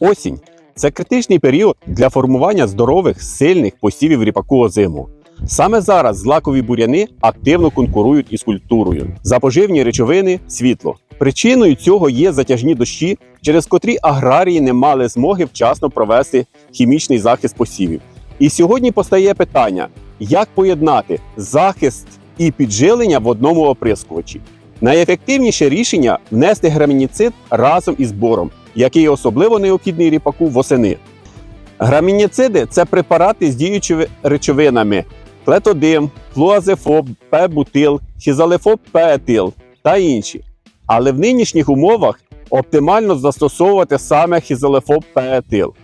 Осінь це критичний період для формування здорових, сильних посівів ріпаку озиму. Саме зараз злакові буряни активно конкурують із культурою за поживні речовини, світло. Причиною цього є затяжні дощі, через котрі аграрії не мали змоги вчасно провести хімічний захист посівів. І сьогодні постає питання: як поєднати захист і піджилення в одному оприскувачі? Найефективніше рішення внести грамініцид разом із бором, який особливо необхідний ріпаку восени. Грамініциди це препарати з діючими речовинами клетодим, флуазефоб, П-бутил, хізалефоб П-етил та інші. Але в нинішніх умовах оптимально застосовувати саме хізалефоб П-етил,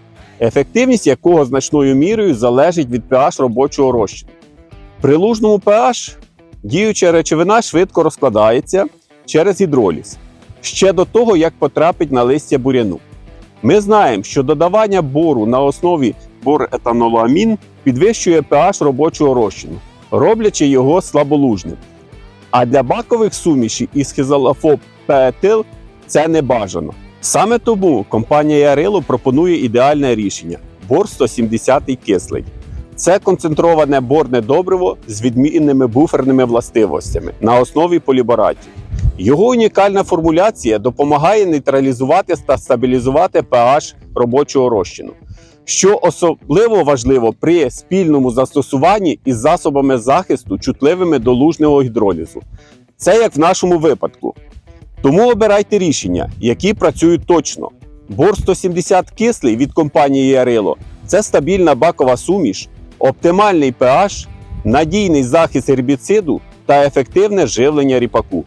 ефективність якого значною мірою залежить від pH робочого розчину. При лужному pH діюча речовина швидко розкладається через гідроліз ще до того, як потрапить на листя буряну. Ми знаємо, що додавання бору на основі боретанолоамін підвищує pH робочого розчину, роблячи його слаболужним. А для бакових сумішей із хізалофоб пеетил це не бажано. Саме тому компанія Ярило пропонує ідеальне рішення бор 170 кислий. Це концентроване борне добриво з відмінними буферними властивостями на основі поліборатів. Його унікальна формуляція допомагає нейтралізувати та стабілізувати pH робочого розчину, що особливо важливо при спільному застосуванні із засобами захисту, чутливими до лужного гідролізу. Це як в нашому випадку. Тому обирайте рішення, які працюють точно. Бор 170 кислий від компанії Ярило це стабільна бакова суміш, оптимальний pH, надійний захист гербіциду та ефективне живлення ріпаку.